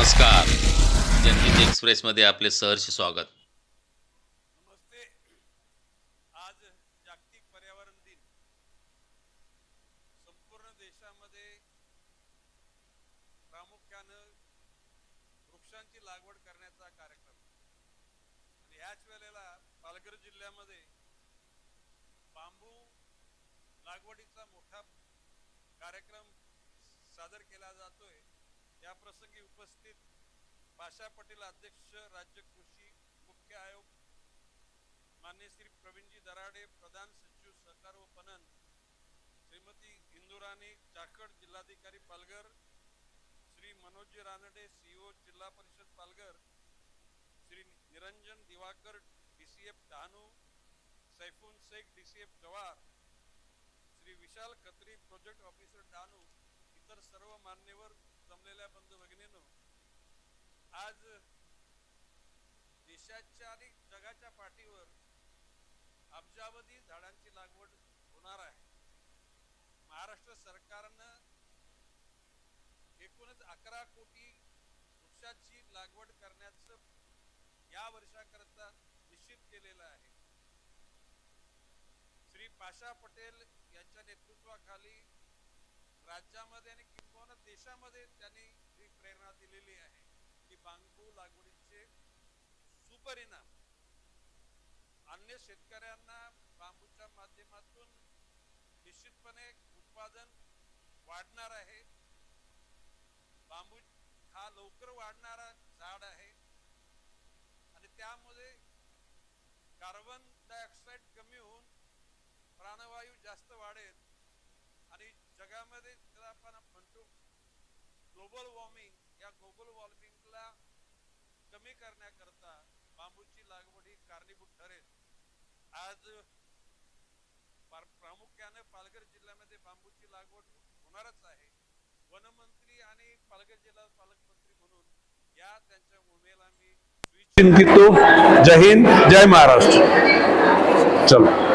नमस्कार. जनहित एक्सप्रेसमध्ये आपले सहर्ष स्वागत. नमस्ते. आज जागतिक पर्यावरण दिन. संपूर्ण देशामध्ये प्रामुख्यानं वृक्षांची लागवड करण्याचा कार्यक्रम. आणि ह्याच वेळेला पालघर जिल्ह्यामध्ये बांबू लागवडीचा मोठा कार्यक्रम सादर केला जातोय. या प्रसंगी उपस्थित आशा पटेल अध्यक्ष राज्य कृषी मुख्य आयोग मान्य श्री प्रवीणजी दराडे प्रधान सचिव सहकार व पणन श्रीमती इंदुराणी चाकड जिल्हाधिकारी पालघर श्री मनोजी रानडे सीओ जिल्हा परिषद Palghar Shri Niranjan Diwakar DCF Dahanu Saifun Shaikh DCF Jawhar Shri Vishal Khatri project officer Dahanu इतर सर्व मान्यवर जमलेल्या बंधू भगिनींनो आज देशाच्या आणि जगाच्या पाठीवर अब्जावधी झाडांची लागवड होणार आहे. महाराष्ट्र सरकारनं एकूणच अकरा कोटी वृक्षाची लागवड करण्याचं या वर्षाकरता निश्चित केलेलं आहे. श्री पाशा पटेल यांच्या नेतृत्वाखाली राज्यामध्ये आणि किंवा देशामध्ये त्यांनी ही बांबू लागवडीचे सुपरिणाम. अन्य शेतकऱ्यांना बांबूच्या माध्यमातून निश्चितपणे उत्पादन वाढणार आहे. बांबू हा लवकर वाढणारा झाड आहे. आणि त्यामध्ये कार्बन डायऑक्साईड कमी होऊन प्राणवायू जास्त वाढेल. आणि जगामध्ये ज्याला आपण म्हणतो ग्लोबल वॉर्मिंग या ग्लोबल वॉर्मिंगला कमी करण्याकरता बांबूची लागवड ही कारणीभूत ठरेल. आज प्रामुख्याने पालघर जिल्ह्यामध्ये बांबूची लागवड होणारच आहे. वनमंत्री आणि पालघर जिल्हा पालकमंत्री म्हणून या त्यांच्या मोहिमेला मी चिंतितो जय हिंद जय महाराष्ट्र. चलो.